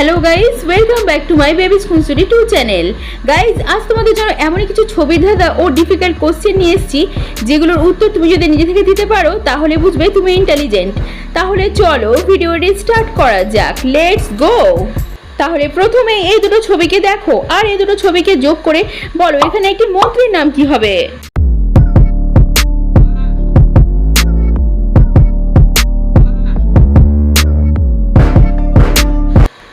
Hello guys welcome back to my baby স্কুনসুরি to channel guys আজ তোমাদের জন্য এমনই কিছু ছবি ধাঁধা ও ডিফিকাল্ট কোশ্চেন নিয়ে এসেছি, যেগুলোর উত্তর তুমি যদি নিজে থেকে দিতে পারো, তাহলে বুঝবে তুমি ইন্টেলিজেন্ট তাহলে চলো ভিডিওটি স্টার্ট করা যাক। লেটস গো তাহলে প্রথমে এই দুটো ছবিকে দেখো, আর এই দুটো ছবিকে যোগ করে বলো এখানে একটি মন্ত্রীর নাম কি হবে?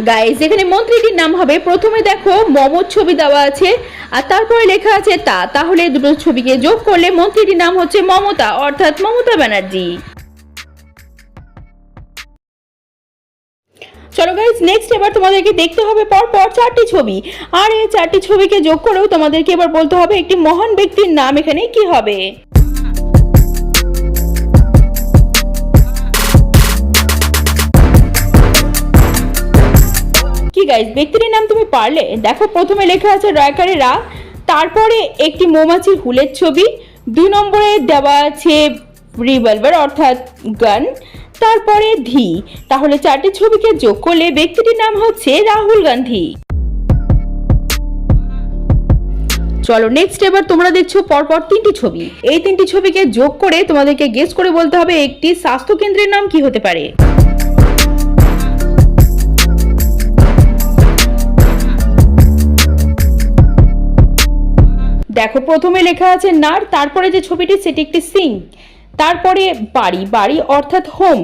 গাইজ এখানে মন্ত্রীটির নাম হবে, প্রথমে দেখো মমর ছবি দেওয়া আছে, আর তারপরে লেখা আছে তা। তাহলে দুটো ছবিকে যোগ করলে মন্ত্রীটির নাম হচ্ছে মমতা, অর্থাৎ মমতা ব্যানার্জি। চলো গাইজ নেক্সট এবার তোমাদেরকে দেখতে হবে পর পর চারটি ছবি। আর এই চারটি ছবিকে যোগ করেও তোমাদেরকে এবার বলতে হবে একটি মহান ব্যক্তির নাম এখানে কি হবে। গাইজ ব্যক্তিটির নাম তুমি পারলে। দেখো, প্রথমে লেখা আছে রয়কারে রা তারপরে একটি মৌমাছির হুলের ছবি। দুই নম্বরে দেওয়া আছে রিভলভার অর্থাৎ গান তারপরে ধি। তাহলে চারটি ছবিকে যোগ করলে ব্যক্তিটির নাম হচ্ছে রাহুল গান্ধী। চলো নেক্সট এবার তোমরা দেখছ পরপর তিনটি ছবি। এই তিনটি ছবিকে যোগ করে তোমাদেরকে গেস করে বলতে হবে একটি স্বাস্থ্য কেন্দ্রের নাম কি হতে পারে। দেখো, প্রথমে লেখা আছে নার, তারপরে যে ছবিটি, সেটি একটি সিং। তারপরে বাড়ি বাড়ি অর্থাৎ হোম।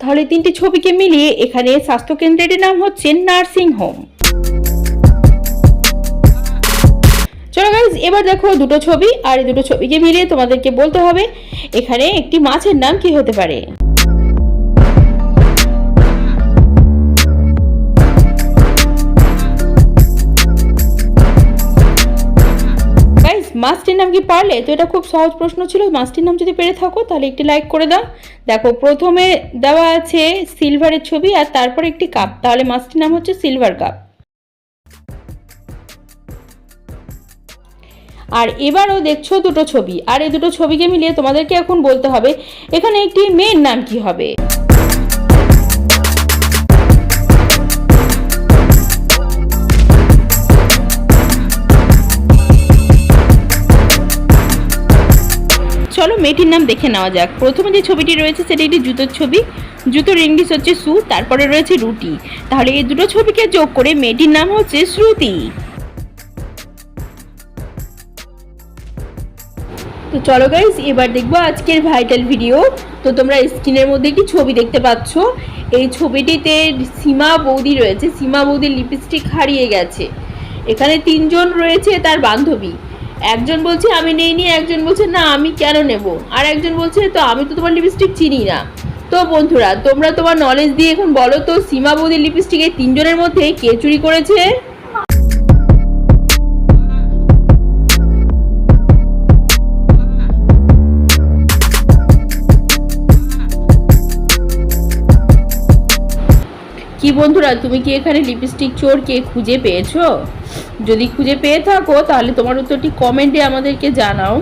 তাহলে তিনটি ছবিকে মিলিয়ে এখানে স্বাস্থ্যকেন্দ্রের নাম হচ্ছে নার্সিং হোম। চলো গাইজ এবার দেখো দুটো ছবি, আর এই দুটো ছবিকে মিলিয়ে তোমাদেরকে বলতে হবে, এখানে একটি মাছের নাম কি হতে পারে? মাছটির নাম কি পারলে? তো এটা খুব সহজ প্রশ্ন ছিল। মাছটির নাম যদি পেরে থাকো, তাহলে একটি লাইক করে দাও। দেখো, প্রথমে দেওয়া আছে সিলভারের ছবি আর তারপর একটি কাপ তাহলে মাছটির নাম হচ্ছে সিলভার কাপ আর এবারও দেখছ দুটো ছবি। আর এই দুটো ছবিকে মিলিয়ে তোমাদেরকে এখন বলতে হবে, এখানে একটি মেয়ের নাম কি হবে? মেয়েটির নাম দেখে নেওয়া যাক। প্রথমে যে ছবিটি রয়েছে, সেটি একটি জুতোর ছবি। জুতোর ইংলিশ হচ্ছে সু, তারপরে রয়েছে রুটি। তাহলে এই দুটো ছবিকে যোগ করে মেয়েটির নাম হচ্ছে শ্রুতি। তো চলো গাইজ এবার দেখব আজকের ভাইটাল ভিডিও তো তোমরা স্ক্রিনের মধ্যে একটি ছবি দেখতে পাচ্ছ। এই ছবিটিতে সীমা বৌদি রয়েছে। সীমা বৌদির লিপস্টিক হারিয়ে গেছে। এখানে তিনজন রয়েছে তার বান্ধবী। একজন বলছে, আমি নেইনি। একজন বলছে, না, আমি কেন নেব? আর একজন বলছে, তো আমি তো তোমার লিপস্টিক চিনি না। তো বন্ধুরা, তোমরা তোমার নলেজ দিয়ে এখন বলো তো, সীমা বৌদির লিপস্টিক এই তিনজনের মধ্যে কে চুরি করেছে? কি বন্ধুরা, তুমি কি এখানে লিপস্টিক চোরকে খুঁজে পেয়েছ? যদি খুঁজে পেয়ে থাকো, তাহলে তোমার উত্তরটি কমেন্টে আমাদেরকে জানাও।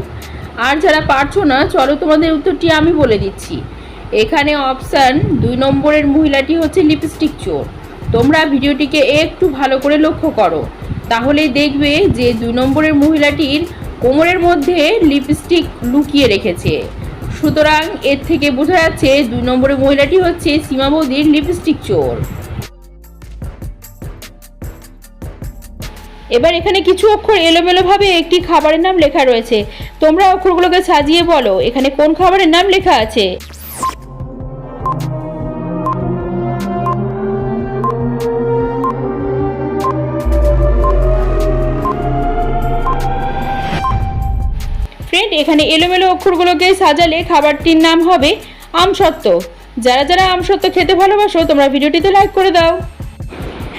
আর যারা পারছ না, চলো তোমাদের উত্তরটি আমি বলে দিচ্ছি। এখানে অপশান দুই নম্বরের মহিলাটি হচ্ছে লিপস্টিক চোর। তোমরা ভিডিওটিকে একটু ভালো করে লক্ষ্য করো। তাহলেই দেখবে যে দুই নম্বরের মহিলাটির কোমরের মধ্যে লিপস্টিক লুকিয়ে রেখেছে। সুতরাং এর থেকে বোঝা যাচ্ছে দুই নম্বরের মহিলাটি হচ্ছে সীমা বৌদির লিপস্টিক চোর। এবার এখানে কিছু অক্ষর এলোমেলোভাবে একটি খাবারের নাম লেখা রয়েছে। তোমরা অক্ষরগুলোকে সাজিয়ে বলো, এখানে কোন খাবারের নাম লেখা আছে? ফ্রেন্ড এখানে এলোমেলো অক্ষরগুলোকে সাজালে খাবারটির নাম হবে আমসত্ত্ব। যারা যারা আমসত্ত্ব খেতে ভালোবাসো, তোমরা ভিডিওটিতে লাইক করে দাও।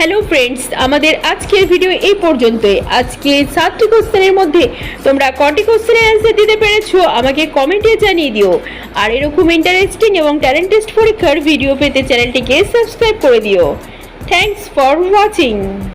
হ্যালো ফ্রেন্ডস আমাদের আজকের ভিডিও এই পর্যন্তই। আজকে সাতটি কোশ্চেনের মধ্যে তোমরা কটি কোশ্চেনের অ্যান্সার দিতে পেরেছ, আমাকে কমেন্টে জানিয়ে দিও। আর এরকম ইন্টারেস্টিং এবং ট্যালেন্ট টেস্ট পরীক্ষার ভিডিও পেতে চ্যানেলটিকে সাবস্ক্রাইব করে দিও। Thanks for watching